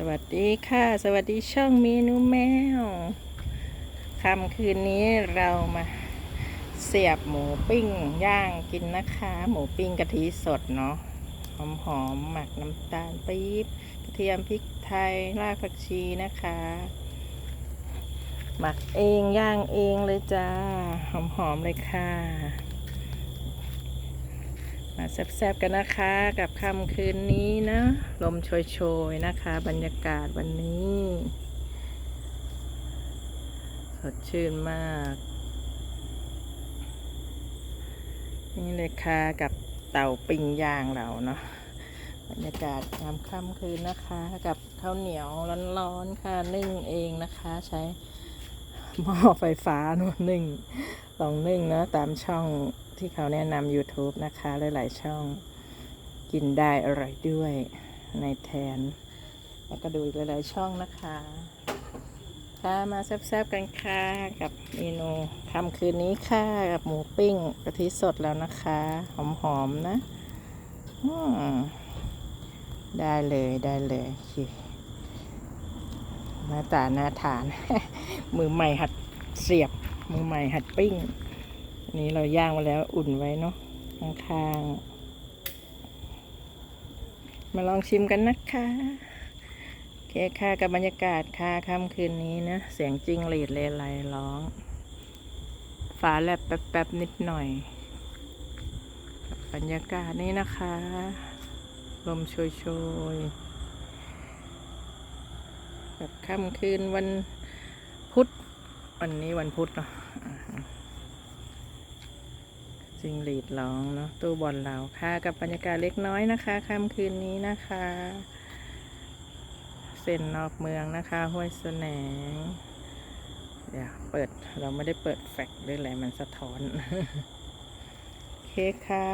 สวัสดีค่ะ สวัสดีช่องเมนูแมวค่ำคืนนี้เรามาเสียบหมูปิ้งย่างกินนะคะ หมูปิ้งกะทิสดเนาะหอมหอมๆหมักน้ำตาลปี๊บกระเทียมพริกไทยรากผักชีนะคะ หมักเองย่างเองเลยจ้า หอมหอมๆเลยค่ะ มาแซบๆกันนะคะกับค่ำคืนนี้นะ ลมโชยๆนะคะ บรรยากาศวันนี้ สดชื่นมาก นี่เลยค่ะกับเต่าปิ้งย่างเราเนาะบรรยากาศยามค่ำคืนนะคะ กับข้าวเหนียวร้อนๆค่ะนึ่งเองนะคะ ใช้หม้อไฟฟ้านอะนึ่ง ลองนึ่งนะตามช่องที่เขาแนะนำ YouTube นะคะ หลาย ๆ ช่องกินได้อร่อยด้วยในแทน แล้วก็ดูอีกหลาย ๆ ช่องนะคะค่ะมาแซ่บๆกันค่ะ กับเมนูทำคืนนี้ค่ะ กับหมูปิ้งกะทิสดแล้วนะคะ หอม ๆ นะได้เลยได้เลยโอเคหน้าตาน่าทาน มือใหม่หัดเสียบ มือใหม่หัดปิ้ง นี้เราย่างมาแล้วอุ่นไว้เนาะข้างๆ มาลองชิมกันนะคะโอเคค่ะกับบรรยากาศค่ะค่ำคืนนี้นะ เสียงจริงหรีดเลไลร้อง ฟ้าแลบแป๊บๆ นิดหน่อยกับบรรยากาศนี้นะคะ ลมโชยๆแบบค่ำคืนวันพุธ วันนี้วันพุธเนาะจิงหรีดร้องเนาะตู้บอลเราค่ะ กับบรรยากาศเล็กน้อยนะคะค่ำคืนนี้นะคะเส้นนอกเมืองนะคะห้วยแสนงเดี๋ยวเปิดเราไม่ได้เปิดแฟลชด้วยแหละมันสะท้อนโอเคค่ะ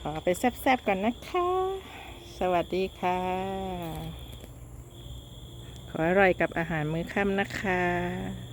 ขอไปแซบๆก่อนนะคะ สวัสดีค่ะ ขออร่อยกับอาหารมื้อค่ำนะคะ